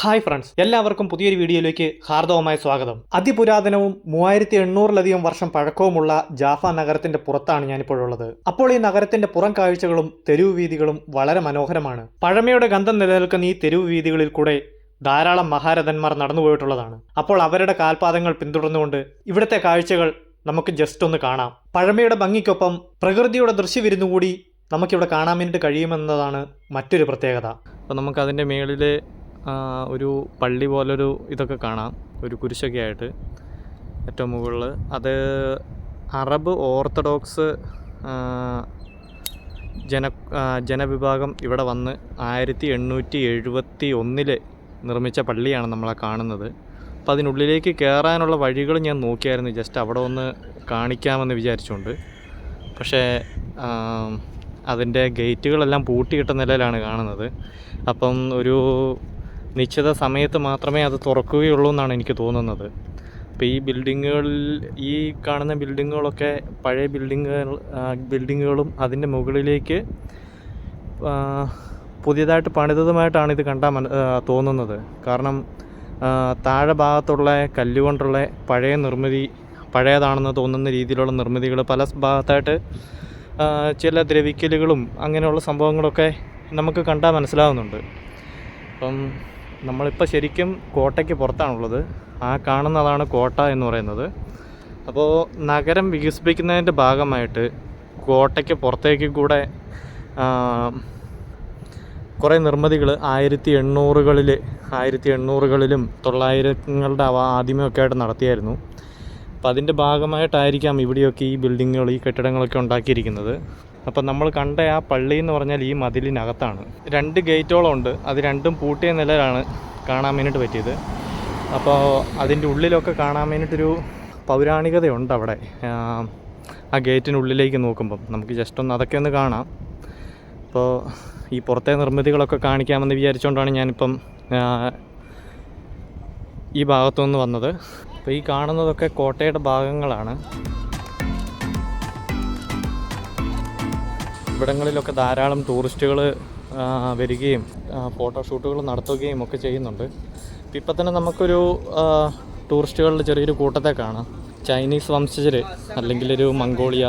Hi friends എല്ലാവർക്കും പുതിയൊരു വീഡിയോയിലേക്ക് ഹാർദവമായ സ്വാഗതം. അതിപുരാതനവും മൂവായിരത്തി എണ്ണൂറിലധികം വർഷം പഴക്കവുമുള്ള ജാഫ നഗരത്തിന്റെ പുറത്താണ് ഞാനിപ്പോഴുള്ളത്. അപ്പോൾ ഈ നഗരത്തിന്റെ പുറം കാഴ്ചകളും തെരുവ് വീതികളും വളരെ മനോഹരമാണ്. പഴമയുടെ ഗന്ധം നിലനിൽക്കുന്ന ഈ തെരുവ് വീതികളിൽ കൂടെ ധാരാളം മഹാരഥന്മാർ നടന്നുപോയിട്ടുള്ളതാണ് അപ്പോൾ അവരുടെ കാൽപാദങ്ങൾ പിന്തുടർന്നുകൊണ്ട് ഇവിടുത്തെ കാഴ്ചകൾ നമുക്ക് ജസ്റ്റ് ഒന്ന് കാണാം. പഴമയുടെ ഭംഗിക്കൊപ്പം പ്രകൃതിയുടെ ദൃശ്യവിരുന്നു കൂടി നമുക്കിവിടെ കാണാൻ വേണ്ടിയിട്ട് കഴിയുമെന്നതാണ് മറ്റൊരു പ്രത്യേകത. അപ്പോൾ നമുക്ക് അതിന്റെ മേളിൽ ഒരു പള്ളി പോലൊരു ഇതൊക്കെ കാണാം. ഒരു കുരിശൊക്കെ ആയിട്ട് ഏറ്റവും മുകളിൽ അത് അറബ് ഓർത്തഡോക്സ് ജന ജനവിഭാഗം ഇവിടെ വന്ന് ആയിരത്തി എണ്ണൂറ്റി എഴുപത്തി ഒന്നിൽ നിർമ്മിച്ച പള്ളിയാണ് നമ്മളെ കാണുന്നത്. അപ്പോൾ അതിനുള്ളിലേക്ക് കയറാനുള്ള വഴികൾ ഞാൻ നോക്കിയായിരുന്നു. ജസ്റ്റ് അവിടെ ഒന്ന് കാണിക്കാമെന്ന് വിചാരിച്ചുകൊണ്ട്. പക്ഷേ അതിന്റെ ഗേറ്റുകളെല്ലാം പൂട്ടിയിട്ട നിലയിലാണ് കാണുന്നത്. അപ്പം ഒരു നിശ്ചിത സമയത്ത് മാത്രമേ അത് തുറക്കുകയുള്ളൂ എന്നാണ് എനിക്ക് തോന്നുന്നത്. അപ്പോൾ ഈ ബിൽഡിങ്ങുകളിൽ ഈ കാണുന്ന ബിൽഡിങ്ങുകളൊക്കെ പഴയ ബിൽഡിങ്ങുകൾ ബിൽഡിങ്ങുകളും അതിന്റെ മുകളിലേക്ക് പുതിയതായിട്ട് പണിതതുമായിട്ടാണ് ഇത് കണ്ടാൽ മന തോന്നുന്നത്. കാരണം താഴെ ഭാഗത്തുള്ള കല്ലുകൊണ്ടുള്ള പഴയ നിർമ്മിതി പഴയതാണെന്ന് തോന്നുന്ന രീതിയിലുള്ള നിർമ്മിതികൾ പല ഭാഗത്തായിട്ട് ചില ദ്രവിക്കലുകളും അങ്ങനെയുള്ള സംഭവങ്ങളൊക്കെ നമുക്ക് കണ്ടാൽ മനസ്സിലാവുന്നുണ്ട്. അപ്പം നമ്മളിപ്പോൾ ശരിക്കും കോട്ടയ്ക്ക് പുറത്താണുള്ളത്. ആ കാണുന്നതാണ് കോട്ട എന്ന് പറയുന്നത്. അപ്പോൾ നഗരം വികസിപ്പിക്കുന്നതിന്റെ ഭാഗമായിട്ട് കോട്ടയ്ക്ക് പുറത്തേക്ക് കൂടെ കുറേ നിർമ്മിതികൾ ആയിരത്തി എണ്ണൂറുകളിൽ ആയിരത്തി എണ്ണൂറുകളിലും തൊള്ളായിരങ്ങളുടെ ആദ്യമൊക്കെ ആയിട്ട് നടത്തിയായിരുന്നു. അപ്പം അതിന്റെ ഭാഗമായിട്ടായിരിക്കാം ഇവിടെയൊക്കെ ഈ ബിൽഡിങ്ങുകൾ ഈ കെട്ടിടങ്ങളൊക്കെ ഉണ്ടാക്കിയിരിക്കുന്നത്. അപ്പം നമ്മൾ കണ്ട ആ പള്ളി എന്ന് പറഞ്ഞാൽ ഈ മതിലിനകത്താണ്. രണ്ട് ഗേറ്റോളം ഉണ്ട് അത് രണ്ടും പൂട്ടിയ നിലയിലാണ് കാണാൻ വേണ്ടിയിട്ട് പറ്റിയത്. അപ്പോൾ അതിന്റെ ഉള്ളിലൊക്കെ കാണാൻ വേണ്ടിയിട്ടൊരു പൗരാണികതയുണ്ട് അവിടെ. ആ, ഗേറ്റിനുള്ളിലേക്ക് നോക്കുമ്പം. നമുക്ക് ജസ്റ്റ് ഒന്ന് അതൊക്കെ ഒന്ന് കാണാം. അപ്പോൾ ഈ പുറത്തെ നിർമ്മിതികളൊക്കെ കാണിക്കാമെന്ന് വിചാരിച്ചുകൊണ്ടാണ് ഞാനിപ്പം ഈ ഭാഗത്തുനിന്ന് വന്നത്. അപ്പോൾ ഈ കാണുന്നതൊക്കെ കോട്ടയുടെ ഭാഗങ്ങളാണ്. ഇവിടങ്ങളിലൊക്കെ ധാരാളം ടൂറിസ്റ്റുകൾ വരികയും ഫോട്ടോഷൂട്ടുകൾ നടത്തുകയും ഒക്കെ ചെയ്യുന്നുണ്ട്. ഇപ്പം തന്നെ നമുക്കൊരു ടൂറിസ്റ്റുകളുടെ ചെറിയൊരു കൂട്ടത്തെ കാണാം. ചൈനീസ് വംശജർ അല്ലെങ്കിൽ ഒരു മംഗോളിയ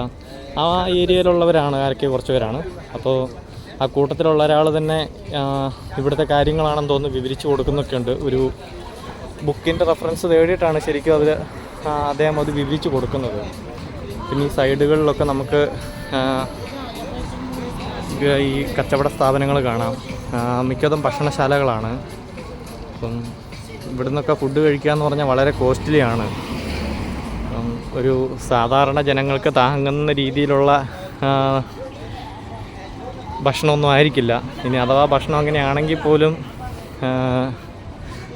ആ ഏരിയയിലുള്ളവരാണ് ആരൊക്കെ കുറച്ച് പേരാണ് അപ്പോൾ ആ കൂട്ടത്തിലുള്ള ഒരാൾ തന്നെ ഇവിടുത്തെ കാര്യങ്ങളാണെന്ന് തോന്നുന്നു വിവരിച്ചു കൊടുക്കുന്നൊക്കെ ഉണ്ട് ഒരു ബുക്കിന്റെ റെഫറൻസ് തേടിയിട്ടാണ് ശരിക്കും അവർ അദ്ദേഹം അത് വിവരിച്ചു കൊടുക്കുന്നത്. പിന്നെ ഈ സൈഡുകളിലൊക്കെ നമുക്ക് ഇത് ഈ കച്ചവട സ്ഥാപനങ്ങൾ കാണാം. മിക്കതും ഭക്ഷണശാലകളാണ്. അപ്പം ഇവിടുന്നൊക്കെ ഫുഡ് കഴിക്കുക എന്ന് പറഞ്ഞാൽ വളരെ കോസ്റ്റ്ലിയാണ് ഒരു സാധാരണ ജനങ്ങൾക്ക് താങ്ങുന്ന രീതിയിലുള്ള ഭക്ഷണമൊന്നും ആയിരിക്കില്ല. ഇനി അഥവാ ഭക്ഷണം അങ്ങനെയാണെങ്കിൽ പോലും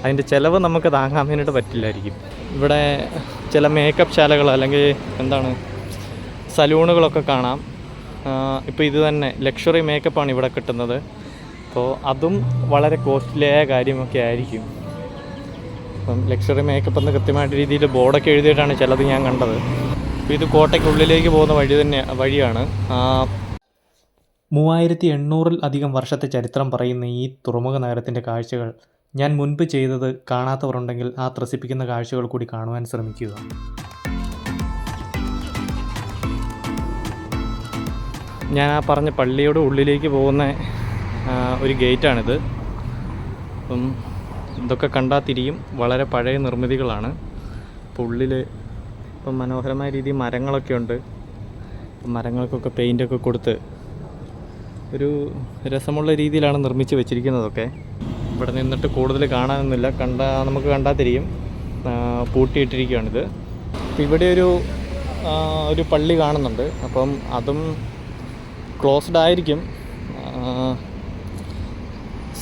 അതിന്റെ ചിലവ് നമുക്ക് താങ്ങാൻ വേണ്ടിയിട്ട് പറ്റില്ലായിരിക്കും. ഇവിടെ ചില മേക്കപ്പ് ശാലകൾ അല്ലെങ്കിൽ എന്താണ് സലൂണുകളൊക്കെ കാണാം. ഇപ്പോൾ ഇത് തന്നെ ലക്ഷറി മേക്കപ്പാണ് ഇവിടെ കിട്ടുന്നത്. അപ്പോൾ അതും വളരെ കോസ്റ്റ്ലിയായ കാര്യമൊക്കെ ആയിരിക്കും. അപ്പം ലക്ഷറി മേക്കപ്പ് എന്ന് കൃത്യമായിട്ട് രീതിയിൽ ബോർഡൊക്കെ എഴുതിയിട്ടാണ് ചിലത് ഞാൻ കണ്ടത്. ഇത് കോട്ടയ്ക്കുള്ളിലേക്ക് പോകുന്ന വഴി തന്നെ വഴിയാണ്. മൂവായിരത്തി എണ്ണൂറിൽ അധികം വർഷത്തെ ചരിത്രം പറയുന്ന ഈ തുറമുഖ നഗരത്തിന്റെ കാഴ്ചകൾ ഞാൻ മുൻപ് ചെയ്തത് കാണാത്തവരുണ്ടെങ്കിൽ ആ ത്രസിപ്പിക്കുന്ന കാഴ്ചകൾ കൂടി കാണുവാൻ ശ്രമിക്കുക. ഞാൻ ആ പറഞ്ഞ പള്ളിയുടെ ഉള്ളിലേക്ക് പോകുന്ന ഒരു ഗേറ്റാണിത്. അപ്പം ഇതൊക്കെ കണ്ടാൽ തിരിയും. വളരെ പഴയ നിർമ്മിതികളാണ്. അപ്പോൾ ഉള്ളിൽ ഇപ്പം മനോഹരമായ രീതിയിൽ മരങ്ങളൊക്കെ ഉണ്ട്. മരങ്ങൾക്കൊക്കെ പെയിന്റൊക്കെ കൊടുത്ത് ഒരു രസമുള്ള രീതിയിലാണ് നിർമ്മിച്ച് വെച്ചിരിക്കുന്നതൊക്കെ. ഇവിടെ നിന്നിട്ട് കൂടുതൽ കാണാനൊന്നുമില്ല. കണ്ട നമുക്ക് കണ്ടാൽ തിരിയും. പൂട്ടിയിട്ടിരിക്കുകയാണിത്. ഇവിടെ ഒരു ഒരു പള്ളി കാണുന്നുണ്ട്. അപ്പം അതും ക്ലോസ്ഡ് ആയിരിക്കും.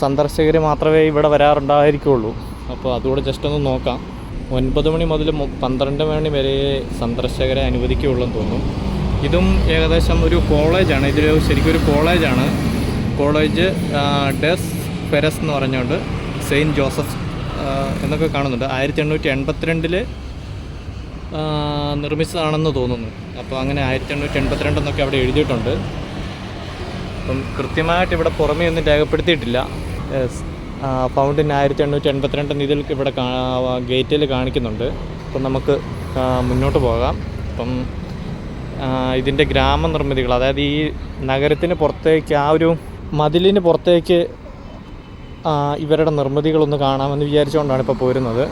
സന്ദർശകർ മാത്രമേ ഇവിടെ വരാറുണ്ടായിരിക്കുള്ളൂ. അപ്പോൾ അതുകൂടെ ജസ്റ്റ് ഒന്ന് നോക്കാം. ഒൻപത് മണി മുതൽ പന്ത്രണ്ട് മണി വരെ സന്ദർശകരെ അനുവദിക്കുകയുള്ളൂ തോന്നുന്നു. ഇതും ഏകദേശം ഒരു കോളേജാണ്. ഇതിൽ ശരിക്കും ഒരു കോളേജാണ്. കോളേജ് ഡെസ് പെരസ് എന്ന് പറഞ്ഞുകൊണ്ട് സെയിന്റ് ജോസഫ് എന്നൊക്കെ കാണുന്നുണ്ട്. ആയിരത്തി എണ്ണൂറ്റി എൺപത്തിരണ്ടിൽ നിർമ്മിച്ചതാണെന്ന് തോന്നുന്നു. അപ്പോൾ അങ്ങനെ ആയിരത്തി എണ്ണൂറ്റി എൺപത്തിരണ്ടെന്നൊക്കെ അവിടെ എഴുതിയിട്ടുണ്ട്. അപ്പം കൃത്യമായിട്ട് ഇവിടെ പുറമേ ഒന്നും രേഖപ്പെടുത്തിയിട്ടില്ല. ഫൗണ്ടിൻ ആയിരത്തി എണ്ണൂറ്റി എൺപത്തിരണ്ട് ഇതിൽ ഇവിടെ ഗേറ്റിൽ കാണിക്കുന്നുണ്ട്. അപ്പം നമുക്ക് മുന്നോട്ട് പോകാം. അപ്പം ഇതിന്റെ ഗ്രാമനിർമ്മിതികൾ അതായത് ഈ നഗരത്തിന് പുറത്തേക്ക് ആ ഒരു മതിലിന് പുറത്തേക്ക് ഇവരുടെ നിർമ്മിതികളൊന്ന് കാണാമെന്ന് വിചാരിച്ചുകൊണ്ടാണ് ഇപ്പോൾ പോരുന്നത്.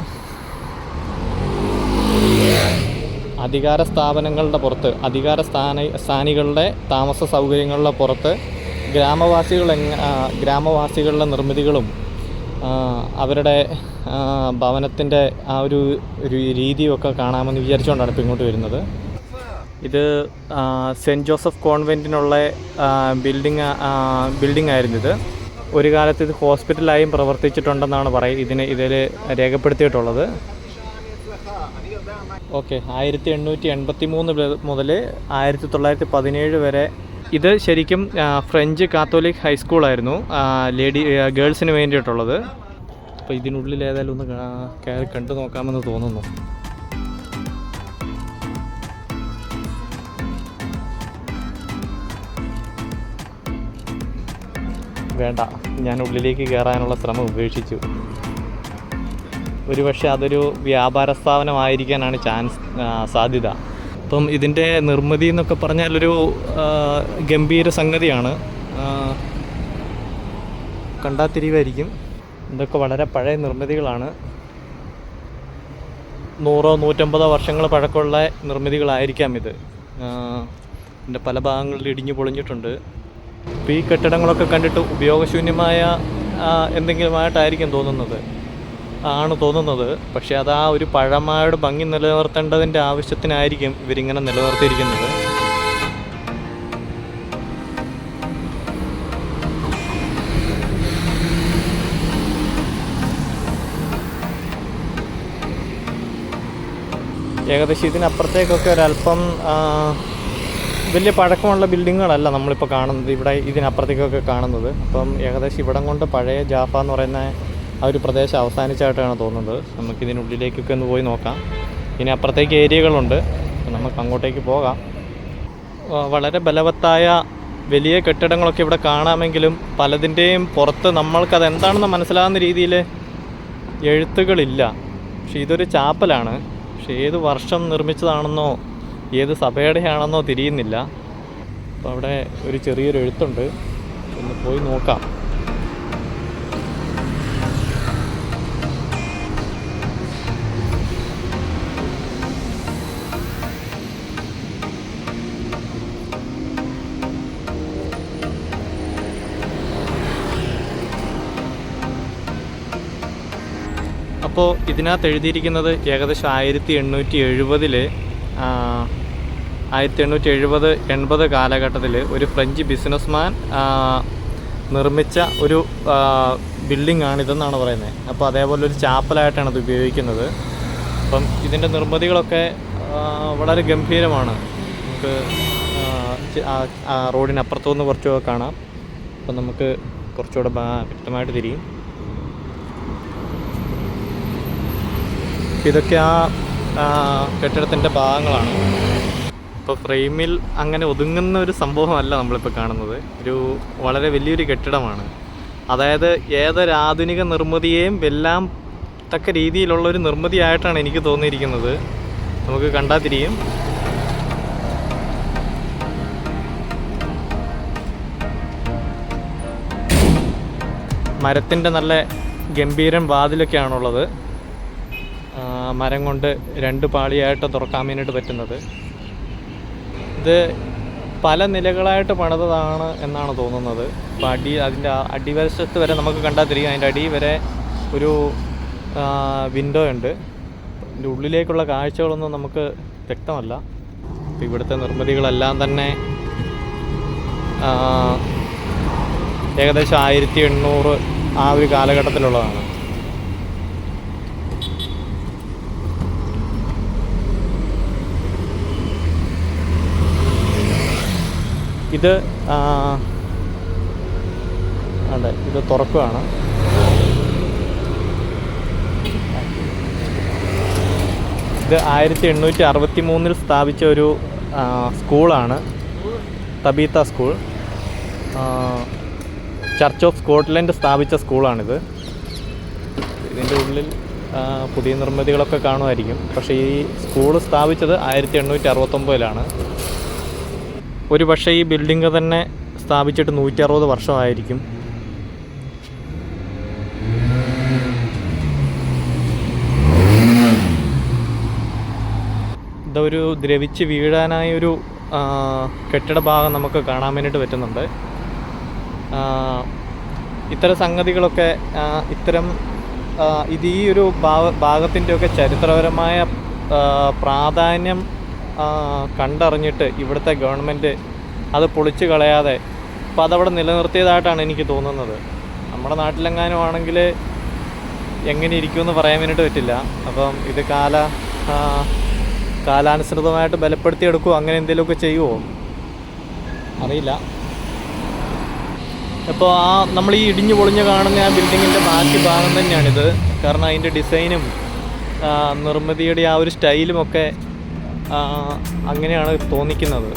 അധികാര സ്ഥാപനങ്ങളുടെ പുറത്ത് അധികാര സ്ഥാന സ്ഥാനികളുടെ താമസ സൗകര്യങ്ങളുടെ പുറത്ത് ഗ്രാമവാസികൾ ഗ്രാമവാസികളുടെ നിർമ്മിതികളും അവരുടെ ഭവനത്തിന്റെ ആ ഒരു രീതിയും ഒക്കെ കാണാമെന്ന് വിചാരിച്ചുകൊണ്ടാണ് ഇപ്പോൾ ഇങ്ങോട്ട് വരുന്നത്. ഇത് സെന്റ് ജോസഫ് കോൺവെന്റിനുള്ള ബിൽഡിംഗ് ബിൽഡിംഗ് ആയിരുന്നു ഇത്. ഒരു കാലത്ത് ഇത് ഹോസ്പിറ്റലായും പ്രവർത്തിച്ചിട്ടുണ്ടെന്നാണ് പറയുക ഇതിന് ഇതിൽ രേഖപ്പെടുത്തിയിട്ടുള്ളത്. ഓക്കെ ആയിരത്തി എണ്ണൂറ്റി എൺപത്തി മൂന്ന് മുതൽ ആയിരത്തി തൊള്ളായിരത്തി പതിനേഴ് വരെ ഇത് ശരിക്കും ഫ്രഞ്ച് കാത്തോലിക് ഹൈസ്കൂളായിരുന്നു ലേഡി ഗേൾസിന് വേണ്ടിയിട്ടുള്ളത്. അപ്പോൾ ഇതിനുള്ളിൽ ഏതായാലും ഒന്ന് കയറി കണ്ടു നോക്കാമെന്ന് തോന്നുന്നു. വേണ്ട ഞാൻ ഉള്ളിലേക്ക് കയറാനുള്ള ശ്രമം ഉപേക്ഷിച്ചു. ഒരുപക്ഷെ അതൊരു വ്യാപാര സ്ഥാപനമായിരിക്കാനാണ് ചാൻസ് സാധ്യത. അപ്പം ഇതിന്റെ നിർമ്മിതി എന്നൊക്കെ പറഞ്ഞാൽ ഒരു ഗംഭീര സംഗതിയാണ്. കണ്ടാൽ തിരിവായിരിക്കും. ഇതൊക്കെ വളരെ പഴയ നിർമ്മിതികളാണ്. നൂറോ നൂറ്റമ്പതോ വർഷങ്ങൾ പഴക്കമുള്ള നിർമ്മിതികളായിരിക്കാം ഇത്. ഇതിന്റെ പല ഭാഗങ്ങളിൽ ഇടിഞ്ഞു പൊളിഞ്ഞിട്ടുണ്ട്. ഇപ്പോൾ ഈ കെട്ടിടങ്ങളൊക്കെ കണ്ടിട്ട് ഉപയോഗശൂന്യമായ എന്തെങ്കിലുമായിട്ടായിരിക്കും തോന്നുന്നത്. ആണ് തോന്നുന്നത്. പക്ഷേ അത് ആ ഒരു പഴമയുടെ ഭംഗി നിലനിർത്തേണ്ടതിന്റെ ആവശ്യത്തിനായിരിക്കും ഇവരിങ്ങനെ നിലനിർത്തിയിരിക്കുന്നത്. ഏകദേശം ഇതിനപ്പുറത്തേക്കൊക്കെ ഒരല്പം വലിയ പഴക്കമുള്ള ബിൽഡിങ്ങുകളല്ല നമ്മളിപ്പോൾ കാണുന്നത്. ഇവിടെ ഇതിനപ്പുറത്തേക്കൊക്കെ കാണുന്നത്. അപ്പം ഏകദേശം ഇവിടം കൊണ്ട് പഴയ ജാഫ എന്ന് പറയുന്ന ആ ഒരു പ്രദേശം അവസാനിച്ചായിട്ടാണ് തോന്നുന്നത്. നമുക്ക് ഇതിനുള്ളിലേക്കൊക്കെ ഒന്ന് പോയി നോക്കാം. ഇനി അപ്പുറത്തേക്ക് ഏരിയകളുണ്ട്. നമുക്ക് അങ്ങോട്ടേക്ക് പോകാം. വളരെ ബലവത്തായ വലിയ കെട്ടിടങ്ങളൊക്കെ ഇവിടെ കാണാമെങ്കിലും പലതിന്റെയും പുറത്ത് നമ്മൾക്കത് എന്താണെന്ന് മനസ്സിലാകുന്ന രീതിയിൽ എഴുത്തുകളില്ല. പക്ഷെ ഇതൊരു ചാപ്പലാണ്. പക്ഷെ ഏത് വർഷം നിർമ്മിച്ചതാണെന്നോ ഏത് സഭയുടെയാണെന്നോ തിരിയുന്നില്ല. അപ്പോൾ അവിടെ ഒരു ചെറിയൊരു എഴുത്തുണ്ട്. ഒന്ന് പോയി നോക്കാം. അപ്പോൾ ഇതിനകത്ത് എഴുതിയിരിക്കുന്നത് ഏകദേശം ആയിരത്തി എണ്ണൂറ്റി എഴുപതിൽ ആയിരത്തി എണ്ണൂറ്റി എഴുപത് എൺപത് കാലഘട്ടത്തിൽ ഒരു ഫ്രഞ്ച് ബിസിനസ്മാൻ നിർമ്മിച്ച ഒരു ബിൽഡിംഗ് ആണിതെന്നാണ് പറയുന്നത്. അപ്പോൾ അതേപോലെ ഒരു ചാപ്പലായിട്ടാണ് ഇത് ഉപയോഗിക്കുന്നത്. അപ്പം ഇതിന്റെ നിർമ്മിതികളൊക്കെ വളരെ ഗംഭീരമാണ്. നമുക്ക് റോഡിനപ്പുറത്തുനിന്ന് കുറച്ചുകൂടെ കാണാം. അപ്പം നമുക്ക് കുറച്ചുകൂടെ വ്യക്തമായിട്ട് തിരിയും. ഇതൊക്കെ ആ കെട്ടിടത്തിന്റെ ഭാഗങ്ങളാണ്. ഇപ്പോൾ ഫ്രെയിമിൽ അങ്ങനെ ഒതുങ്ങുന്ന ഒരു സംഭവമല്ല നമ്മളിപ്പോൾ കാണുന്നത്. ഒരു വളരെ വലിയൊരു കെട്ടിടമാണ്. അതായത് ഏതൊരു ആധുനിക നിർമ്മിതിയെയും വെല്ലാം തക്ക രീതിയിലുള്ള ഒരു നിർമ്മിതിയായിട്ടാണ് എനിക്ക് തോന്നിയിരിക്കുന്നത്. നമുക്ക് കണ്ടാൽ തിരിയും. മരത്തിന്റെ നല്ല ഗംഭീരം വാതിലൊക്കെയാണുള്ളത്. മരം കൊണ്ട് രണ്ട് പാളിയായിട്ട് തുറക്കാൻ വേണ്ടിയിട്ട് പറ്റുന്നത്. ഇത് പല നിലകളായിട്ട് പണിതതാണ് എന്നാണ് തോന്നുന്നത്. അപ്പോൾ അടി അതിന്റെ അടിവശത്ത് വരെ നമുക്ക് കണ്ടാൽ തിരിയും അതിന്റെ അടി വരെ ഒരു വിൻഡോ ഉണ്ട്. അതിന്റെ ഉള്ളിലേക്കുള്ള കാഴ്ചകളൊന്നും നമുക്ക് വ്യക്തമല്ല. അപ്പോൾ ഇവിടുത്തെ നിർമ്മിതികളെല്ലാം തന്നെ ഏകദേശം ആയിരത്തി എണ്ണൂറ് ആ ഒരു കാലഘട്ടത്തിലുള്ളതാണ്. ഇത് അതെ ഇത് തുറക്കുകയാണ് ഇത് ആയിരത്തി എണ്ണൂറ്റി അറുപത്തി മൂന്നിൽ സ്ഥാപിച്ച ഒരു സ്കൂളാണ്. Tabitha school. Church of Scotland സ്ഥാപിച്ച സ്കൂളാണിത്. ഇതിന്റെ ഉള്ളിൽ പുതിയ നിർമ്മിതികളൊക്കെ കാണുമായിരിക്കും. പക്ഷേ ഈ സ്കൂൾ സ്ഥാപിച്ചത് ആയിരത്തി എണ്ണൂറ്റി അറുപത്തൊമ്പതിലാണ് ഒരു പക്ഷേ ഈ ബിൽഡിംഗ് തന്നെ സ്ഥാപിച്ചിട്ട് നൂറ്റി അറുപത് വർഷമായിരിക്കും. ഇതൊരു ദ്രവിച്ച് വീഴാനായ ഒരു കെട്ടിട ഭാഗം നമുക്ക് കാണാൻ വേണ്ടിയിട്ട് പറ്റുന്നുണ്ട്. ഇത്തരം സംഗതികളൊക്കെ ഇത്തരം ഇത് ഈ ഒരു ഭാഗ ഭാഗത്തിന്റെയൊക്കെ ചരിത്രപരമായ പ്രാധാന്യം കണ്ടറിഞ്ഞിട്ട് ഇവിടുത്തെ ഗവൺമെന്റ് അത് പൊളിച്ചു കളയാതെ അപ്പോൾ അതവിടെ നിലനിർത്തിയതായിട്ടാണ് എനിക്ക് തോന്നുന്നത്. നമ്മുടെ നാട്ടിലെങ്ങാനും ആണെങ്കിൽ എങ്ങനെ ഇരിക്കുമെന്ന് പറയാൻ വേണ്ടിയിട്ട് പറ്റില്ല. അപ്പം ഇത് കാല കാലാനുസൃതമായിട്ട് ബലപ്പെടുത്തിയെടുക്കുമോ അങ്ങനെ എന്തെങ്കിലുമൊക്കെ ചെയ്യുമോ അറിയില്ല. അപ്പോൾ ആ നമ്മൾ ഈ ഇടിഞ്ഞു പൊളിഞ്ഞ് കാണുന്ന ആ ബിൽഡിങ്ങിന്റെ ബാക്കി ഭാഗം തന്നെയാണിത്. കാരണം അതിന്റെ ഡിസൈനും നിർമ്മിതിയുടെ ആ ഒരു സ്റ്റൈലും ഒക്കെ അങ്ങനെയാണ് തോന്നിക്കുന്നത്.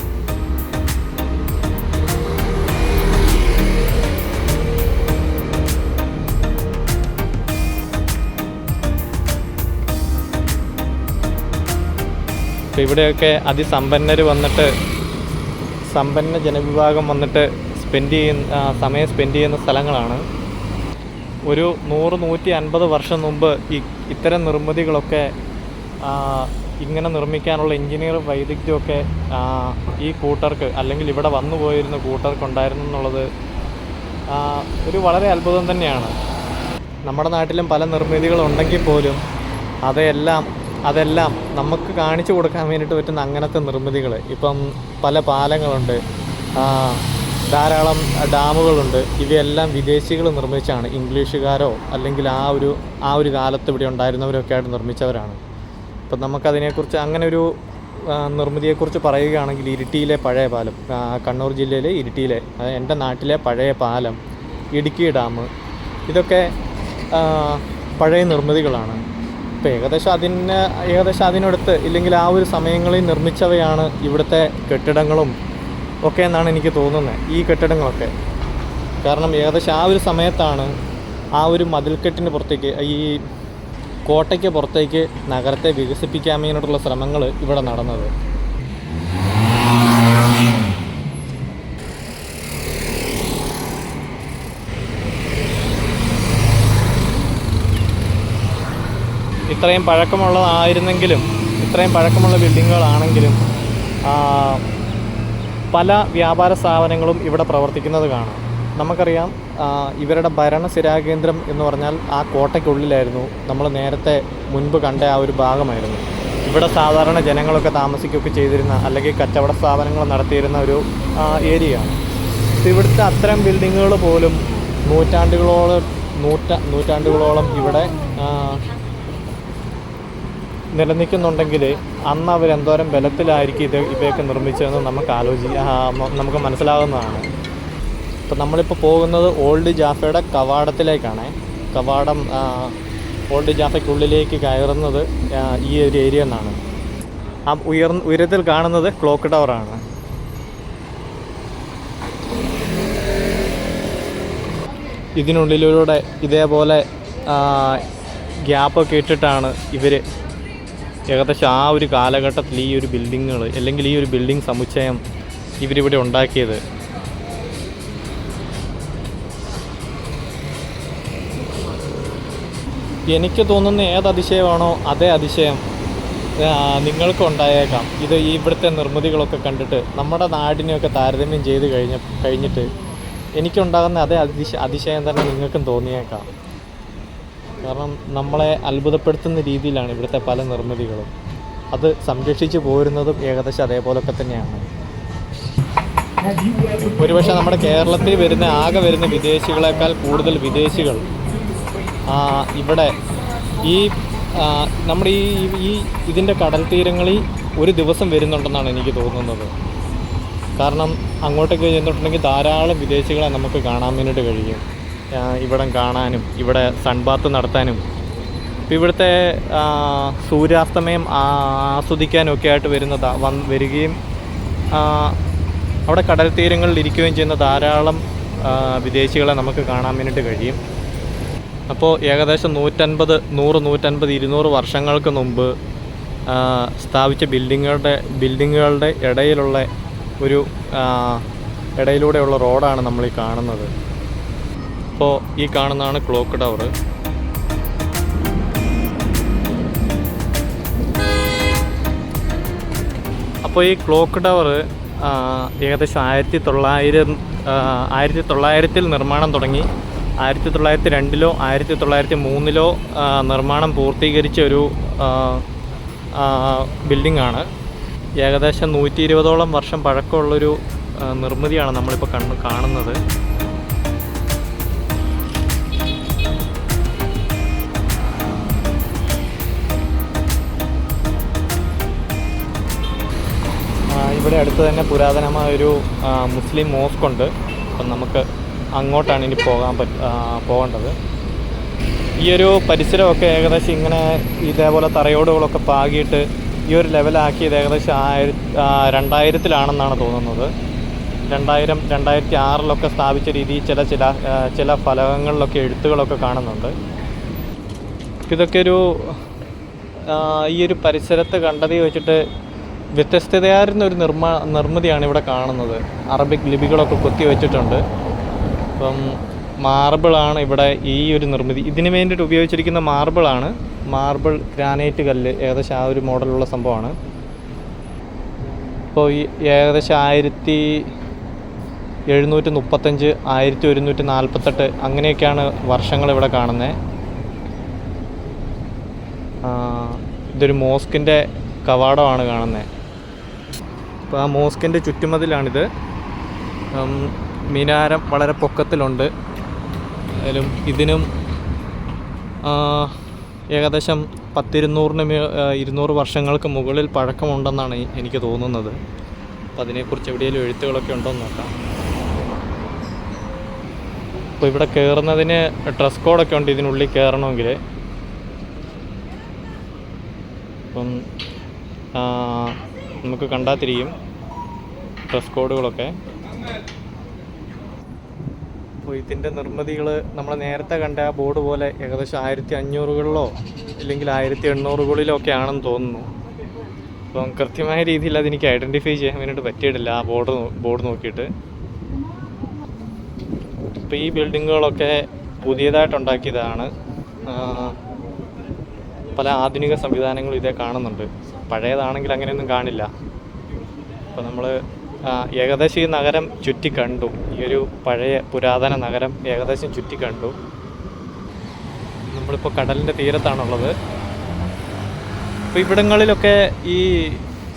അപ്പോൾ ഇവിടെയൊക്കെ അതിസമ്പന്നർ വന്നിട്ട് സമ്പന്ന ജനവിഭാഗം വന്നിട്ട് സ്പെൻഡ് ചെയ്യുന്ന സമയം സ്പെൻഡ് ചെയ്യുന്ന സ്ഥലങ്ങളാണ്. ഒരു നൂറ് നൂറ്റി അൻപത് വർഷം മുമ്പ് ഈ ഇത്തരം നിർമ്മിതികളൊക്കെ ഇങ്ങനെ നിർമ്മിക്കാനുള്ള എഞ്ചിനീയർ വൈദഗ്ധ്യമൊക്കെ ഈ കൂട്ടർക്ക് അല്ലെങ്കിൽ ഇവിടെ വന്നു പോയിരുന്ന കൂട്ടർക്കുണ്ടായിരുന്നു എന്നുള്ളത് ഒരു വളരെ അത്ഭുതം തന്നെയാണ്. നമ്മുടെ നാട്ടിലും പല നിർമ്മിതികളുണ്ടെങ്കിൽ പോലും അതെല്ലാം അതെല്ലാം നമുക്ക് കാണിച്ചു കൊടുക്കാൻ വേണ്ടിയിട്ട് പറ്റുന്ന അങ്ങനത്തെ നിർമ്മിതികൾ. ഇപ്പം പല പാലങ്ങളുണ്ട് ധാരാളം ഡാമുകളുണ്ട്. ഇവയെല്ലാം വിദേശികൾ നിർമ്മിച്ചാണ്. ഇംഗ്ലീഷുകാരോ അല്ലെങ്കിൽ ആ ഒരു ആ ഒരു കാലത്ത് ഇവിടെ ഉണ്ടായിരുന്നവരൊക്കെ ആയിട്ട് നിർമ്മിച്ചവരാണ്. അപ്പം നമുക്കതിനെക്കുറിച്ച് അങ്ങനെ ഒരു നിർമ്മിതിയെക്കുറിച്ച് പറയുകയാണെങ്കിൽ ഇരിട്ടിയിലെ പഴയ പാലം കണ്ണൂർ ജില്ലയിലെ ഇരിട്ടിയിലെ എന്റെ നാട്ടിലെ പഴയ പാലം ഇടുക്കി ഡാം ഇതൊക്കെ പഴയ നിർമ്മിതികളാണ്. ഇപ്പോൾ ഏകദേശം അതിന് ഏകദേശം അതിനടുത്ത് ഇല്ലെങ്കിൽ ആ ഒരു സമയങ്ങളിൽ നിർമ്മിച്ചവയാണ് ഇവിടുത്തെ കെട്ടിടങ്ങളും ഒക്കെ എന്നാണ് എനിക്ക് തോന്നുന്നത് ഈ കെട്ടിടങ്ങളൊക്കെ. കാരണം ഏകദേശം ആ ഒരു സമയത്താണ് ആ ഒരു മതിൽക്കെട്ടിന് പുറത്തേക്ക് ഈ കോട്ടയ്ക്ക് പുറത്തേക്ക് നഗരത്തെ വികസിപ്പിക്കാൻ വേണ്ടിയിട്ടുള്ള ശ്രമങ്ങൾ ഇവിടെ നടന്നത്. ഇത്രയും പഴക്കമുള്ളതായിരുന്നെങ്കിലും ഇത്രയും പഴക്കമുള്ള ബിൽഡിങ്ങുകളാണെങ്കിലും പല വ്യാപാര സ്ഥാപനങ്ങളും ഇവിടെ പ്രവർത്തിക്കുന്നത് കാണാം. നമുക്കറിയാം ആ, ഭരണ സ്ഥിരാകേന്ദ്രം എന്ന് പറഞ്ഞാൽ ആ കോട്ടയ്ക്കുള്ളിലായിരുന്നു നമ്മൾ നേരത്തെ മുൻപ് കണ്ട ആ ഒരു ഭാഗമായിരുന്നു. ഇവിടെ സാധാരണ ജനങ്ങളൊക്കെ താമസിക്കുകയൊക്കെ ചെയ്തിരുന്ന അല്ലെങ്കിൽ കച്ചവട സ്ഥാപനങ്ങൾ നടത്തിയിരുന്ന ഒരു ഏരിയ ഏരിയയാണ് ഇവിടുത്തെ അത്തരം ബിൽഡിങ്ങുകൾ പോലും നൂറ്റാണ്ടുകളോളം നൂറ്റ നൂറ്റാണ്ടുകളോളം ഇവിടെ നിലനിൽക്കുന്നുണ്ടെങ്കിൽ അന്ന് അവരെന്തോരം ബലത്തിലായിരിക്കും ഇത് ഇവയൊക്കെ നിർമ്മിച്ചതെന്ന് നമുക്ക് ആലോചി നമുക്ക് മനസ്സിലാകുന്നതാണ് ഇപ്പം നമ്മളിപ്പോൾ പോകുന്നത് ഓൾഡ് ജാഫയുടെ കവാടത്തിലേക്കാണ്. കവാടം ഓൾഡ് ജാഫയ്ക്കുള്ളിലേക്ക് കയറുന്നത് ഈ ഒരു ഏരിയ എന്നാണ്. ആ ഉയർ ഉയരത്തിൽ കാണുന്നത് ക്ലോക്ക് ടവറാണ്. ഇതിനുള്ളിലൂടെ ഇതേപോലെ ഗ്യാപ്പൊക്കെ ഇട്ടിട്ടാണ് ഇവർ ഏകദേശം ആ ഒരു കാലഘട്ടത്തിൽ ഈ ഒരു ബിൽഡിങ്ങുകൾ അല്ലെങ്കിൽ ഈ ഒരു ബിൽഡിംഗ് സമുച്ചയം ഇവരിവിടെ ഉണ്ടാക്കിയത്. എനിക്ക് തോന്നുന്ന ഏത് അതിശയമാണോ അതേ അതിശയം നിങ്ങൾക്കുണ്ടായേക്കാം. നിങ്ങൾക്കും ഇത് ഇവിടുത്തെ നിർമ്മിതികളൊക്കെ കണ്ടിട്ട് നമ്മുടെ നാടിനെയൊക്കെ താരതമ്യം ചെയ്ത് കഴിഞ്ഞ കഴിഞ്ഞിട്ട് എനിക്കുണ്ടാകുന്ന അതേ അതിശ അതിശയം തന്നെ നിങ്ങൾക്കും തോന്നിയേക്കാം. കാരണം നമ്മളെ അത്ഭുതപ്പെടുത്തുന്ന രീതിയിലാണ് ഇവിടുത്തെ പല നിർമ്മിതികളും. അത് സംരക്ഷിച്ചു പോരുന്നതും ഏകദേശം അതേപോലൊക്കെ തന്നെയാണ്. ഒരുപക്ഷെ നമ്മുടെ കേരളത്തിൽ വരുന്ന ആകെ വരുന്ന വിദേശികളെക്കാൾ കൂടുതൽ വിദേശികൾ ഇവിടെ ഈ നമ്മുടെ ഈ ഈ ഇതിന്റെ കടൽ തീരങ്ങളിൽ ഒരു ദിവസം വരുന്നുണ്ടെന്നാണ് എനിക്ക് തോന്നുന്നത്. കാരണം അങ്ങോട്ടേക്ക് ചെന്നിട്ടുണ്ടെങ്കിൽ ധാരാളം വിദേശികളെ നമുക്ക് കാണാൻ വേണ്ടിയിട്ട് കഴിയും. ഇവിടം കാണാനും ഇവിടെ സൺബാത്ത് നടത്താനും. ഇപ്പം ഇവിടുത്തെ സൂര്യാസ്തമയം ആ- ആസ്വദിക്കാനും ഒക്കെ ആയിട്ട് വരുന്ന വന്ന് വരികയും അവിടെ കടൽ തീരങ്ങളിൽ ഇരിക്കുകയും ചെയ്യുന്ന ധാരാളം വിദേശികളെ നമുക്ക് കാണാൻ വേണ്ടിയിട്ട് കഴിയും. അപ്പോൾ ഏകദേശം നൂറ്റൻപത് നൂറ് നൂറ്റൻപത് ഇരുന്നൂറ് വർഷങ്ങൾക്ക് മുമ്പ് സ്ഥാപിച്ച ബിൽഡിങ്ങുകളുടെ ബിൽഡിങ്ങുകളുടെ ഇടയിലുള്ള ഒരു ഇടയിലൂടെയുള്ള റോഡാണ് നമ്മൾ ഈ കാണുന്നത്. അപ്പോൾ ഈ കാണുന്നതാണ് ക്ലോക്ക് ടവർ. അപ്പോൾ ഈ ക്ലോക്ക് ടവർ ഏകദേശം ആയിരത്തി തൊള്ളായിരം ആയിരത്തി തൊള്ളായിരത്തിൽ നിർമ്മാണം തുടങ്ങി. ആയിരത്തി തൊള്ളായിരത്തി രണ്ടിലോ ആയിരത്തി തൊള്ളായിരത്തി മൂന്നിലോ നിർമ്മാണം പൂർത്തീകരിച്ച ഒരു ബിൽഡിംഗ് ആണ് ഏകദേശം നൂറ്റി ഇരുപതോളം വർഷം പഴക്കമുള്ളൊരു നിർമ്മിതിയാണ് നമ്മളിപ്പോൾ കണ്ണ് കാണുന്നത്. ഇവിടെ അടുത്ത് തന്നെ പുരാതനമായ ഒരു മുസ്ലിം മോസ്ക് ഉണ്ട് അപ്പം നമുക്ക് അങ്ങോട്ടാണ് ഇനി പോകാൻ പറ്റ പോകേണ്ടത്. ഈ ഒരു പരിസരമൊക്കെ ഏകദേശം ഇങ്ങനെ ഇതേപോലെ തറയോടുകളൊക്കെ പാകിയിട്ട് ഈ ഒരു ലെവലാക്കിയത് ഏകദേശം ആയിര രണ്ടായിരത്തിലാണെന്നാണ് തോന്നുന്നത്. രണ്ടായിരം രണ്ടായിരത്തി ആറിലൊക്കെ സ്ഥാപിച്ച രീതിയിൽ ചില ചില ചില ഫലകങ്ങളിലൊക്കെ എഴുത്തുകളൊക്കെ കാണുന്നുണ്ട്. ഇതൊക്കെ ഒരു ഈ ഒരു പരിസരത്ത് കണ്ടതിൽ വെച്ചിട്ട് വ്യത്യസ്തതയായിരുന്ന ഒരു നിർമ്മാ നിർമ്മിതിയാണ് ഇവിടെ കാണുന്നത്. അറബിക് ലിപികളൊക്കെ കൊത്തി വെച്ചിട്ടുണ്ട് അപ്പം മാർബിളാണ് ഇവിടെ ഈ ഒരു നിർമ്മിതി. ഇതിന് വേണ്ടിയിട്ട് ഉപയോഗിച്ചിരിക്കുന്ന മാർബിളാണ്. മാർബിൾ ഗ്രാനൈറ്റ് കല്ല് ഏകദേശം ആ ഒരു മോഡലുള്ള സംഭവമാണ്. ഇപ്പോൾ ഈ ഏകദേശം ആയിരത്തി എഴുന്നൂറ്റി മുപ്പത്തഞ്ച് ആയിരത്തി ഒരുന്നൂറ്റി നാൽപ്പത്തെട്ട് അങ്ങനെയൊക്കെയാണ് വർഷങ്ങൾ ഇവിടെ കാണുന്നത് ഇതൊരു മോസ്കിന്റെ കവാടമാണ് കാണുന്നത് അപ്പോൾ ആ മോസ്കിന്റെ ചുറ്റുമതിലാണിത്. മിനാരം വളരെ പൊക്കത്തിലുണ്ട്. അതിലും ഇതിനും ഏകദേശം പത്തിരുന്നൂറിന് ഇരുന്നൂറ് വർഷങ്ങൾക്ക് മുകളിൽ പഴക്കമുണ്ടെന്നാണ് എനിക്ക് തോന്നുന്നത്. അപ്പോൾ അതിനെക്കുറിച്ച് എവിടെയെങ്കിലും എഴുത്തുകളൊക്കെ ഉണ്ടോ എന്ന് നോക്കാം. അപ്പോൾ ഇവിടെ കയറുന്നതിന് ഡ്രസ് കോഡൊക്കെ ഉണ്ട് ഇതിനുള്ളിൽ കയറണമെങ്കിൽ അപ്പം നമുക്ക് കണ്ടാത്തിരിക്കും ഡ്രസ് കോഡുകളൊക്കെ. അപ്പോൾ ഇതിന്റെ നിർമ്മിതികൾ നമ്മൾ നേരത്തെ കണ്ട ആ ബോർഡ് പോലെ ഏകദേശം ആയിരത്തി അഞ്ഞൂറുകളിലോ ഇല്ലെങ്കിൽ ആയിരത്തി എണ്ണൂറുകളിലോ ഒക്കെ ആണെന്ന് തോന്നുന്നു. അപ്പം കൃത്യമായ രീതിയിൽ അതെനിക്ക് ഐഡന്റിഫൈ ചെയ്യാൻ വേണ്ടിയിട്ട് പറ്റിയിട്ടില്ല ആ ബോർഡ് ബോർഡ് നോക്കിയിട്ട്. ഇപ്പോൾ ഈ ബിൽഡിങ്ങുകളൊക്കെ പുതിയതായിട്ടുണ്ടാക്കിയതാണ് പല ആധുനിക സംവിധാനങ്ങളും ഇതേ കാണുന്നുണ്ട്. പഴയതാണെങ്കിൽ അങ്ങനെയൊന്നും കാണില്ല. അപ്പോൾ നമ്മൾ ഏകദേശം ഈ നഗരം ചുറ്റി കണ്ടു. ഈ ഒരു പഴയ പുരാതന നഗരം ഏകദേശം ചുറ്റി കണ്ടു. നമ്മളിപ്പോൾ കടലിന്റെ തീരത്താണുള്ളത്. അപ്പോൾ ഇവിടങ്ങളിലൊക്കെ ഈ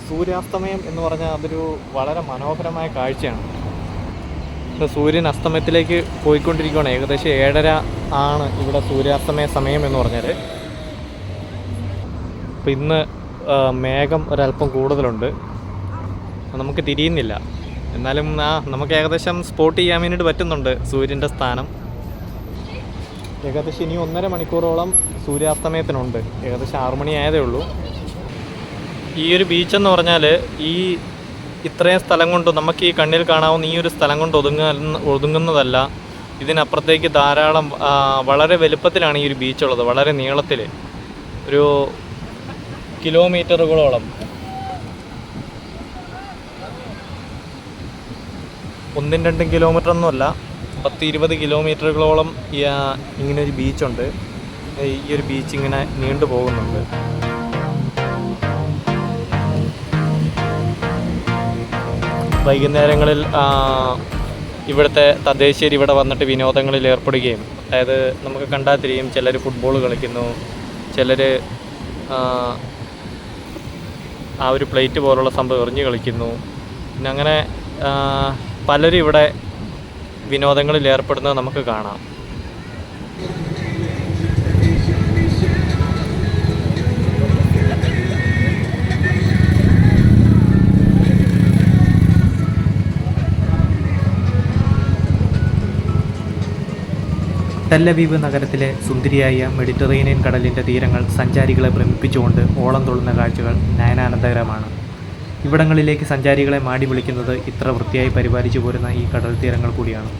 സൂര്യാസ്തമയം എന്ന് പറഞ്ഞാൽ അതൊരു വളരെ മനോഹരമായ കാഴ്ചയാണ്. ഇപ്പോൾ സൂര്യൻ അസ്തമയത്തിലേക്ക് പോയിക്കൊണ്ടിരിക്കുകയാണ് ഏകദേശം ഏഴര ആണ് ഇവിടെ സൂര്യാസ്തമയ സമയം എന്ന് പറഞ്ഞാൽ അപ്പോൾ ഇന്ന് മേഘം ഒരല്പം കൂടുതലുണ്ട്. നമുക്ക് തിരിയുന്നില്ല. എന്നാലും ആ നമുക്ക് ഏകദേശം സ്പോട്ട് ചെയ്യാൻ വേണ്ടിയിട്ട് പറ്റുന്നുണ്ട് സൂര്യന്റെ സ്ഥാനം. ഏകദേശം ഇനി ഒന്നര മണിക്കൂറോളം സൂര്യാസ്തമയത്തിനുണ്ട്. ഏകദേശം ആറു മണി ആയതേ ഉള്ളൂ. ഈ ഒരു ബീച്ചെന്ന് പറഞ്ഞാൽ ഈ ഇത്രയും സ്ഥലം കൊണ്ട് നമുക്ക് ഈ കണ്ണിൽ കാണാവുന്ന ഈ ഒരു സ്ഥലം കൊണ്ട് ഒതുങ്ങ ഒതുങ്ങുന്നതല്ല. ഇതിനപ്പുറത്തേക്ക് ധാരാളം വളരെ വലുപ്പത്തിലാണ് ഈ ഒരു ബീച്ചുള്ളത് വളരെ നീളത്തിൽ ഒരു കിലോമീറ്ററുകളോളം ഒന്നും രണ്ടും കിലോമീറ്റർ ഒന്നുമല്ല പത്ത് ഇരുപത് കിലോമീറ്ററുകളോളം ഈ, ഇങ്ങനെ ഒരു ബീച്ചുണ്ട് ഈ ഒരു ബീച്ച് ഇങ്ങനെ നീണ്ടു പോകുന്നുണ്ട്. വൈകുന്നേരങ്ങളിൽ ഇവിടുത്തെ തദ്ദേശീയർ ഇവിടെ വന്നിട്ട് വിനോദങ്ങളിൽ ഏർപ്പെടുകയും അതായത് നമുക്ക് കണ്ടാൽ തിരിയും ചിലർ ഫുട്ബോൾ കളിക്കുന്നു ചിലർ ആ ഒരു പ്ലേറ്റ് പോലുള്ള സംഭവം എറിഞ്ഞ് കളിക്കുന്നു. പിന്നെ അങ്ങനെ പലരും ഇവിടെ വിനോദങ്ങളിൽ ഏർപ്പെടുന്നത് നമുക്ക് കാണാം. ടെല്ലവീവ് നഗരത്തിലെ സുന്ദരിയായ മെഡിറ്ററേനിയൻ കടലിന്റെ തീരങ്ങൾ സഞ്ചാരികളെ ഭ്രമിപ്പിച്ചുകൊണ്ട് ഓളം തൊള്ളുന്ന കാഴ്ചകൾ നയനാനന്ദകരമാണ്. ഇവിടങ്ങളിലേക്ക് സഞ്ചാരികളെ മാടി വിളിക്കുന്നത് ഇത്ര വൃത്തിയായി പരിപാലിച്ചു പോരുന്ന ഈ കടൽ തീരങ്ങൾ കൂടിയാണ്.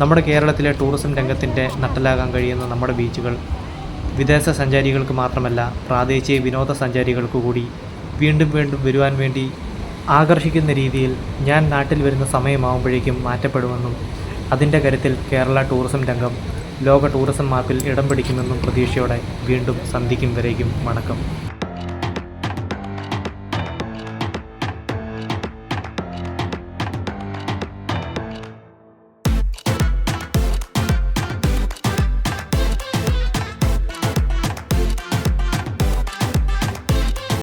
നമ്മുടെ കേരളത്തിലെ ടൂറിസം രംഗത്തിന്റെ നട്ടലാകാൻ കഴിയുന്ന നമ്മുടെ ബീച്ചുകൾ വിദേശ സഞ്ചാരികൾക്ക് മാത്രമല്ല പ്രാദേശിക വിനോദസഞ്ചാരികൾക്ക് കൂടി വീണ്ടും വീണ്ടും വരുവാൻ വേണ്ടി ആകർഷിക്കുന്ന രീതിയിൽ ഞാൻ നാട്ടിൽ വരുന്ന സമയമാവുമ്പോഴേക്കും മാറ്റപ്പെടുമെന്നും അതിന്റെ കരുത്തിൽ കേരള ടൂറിസം രംഗം ലോക ടൂറിസം മാപ്പിൽ ഇടം പിടിക്കുമെന്നും പ്രതീക്ഷയോടെ വീണ്ടും സന്ധിക്കും വരേക്കും വണക്കം.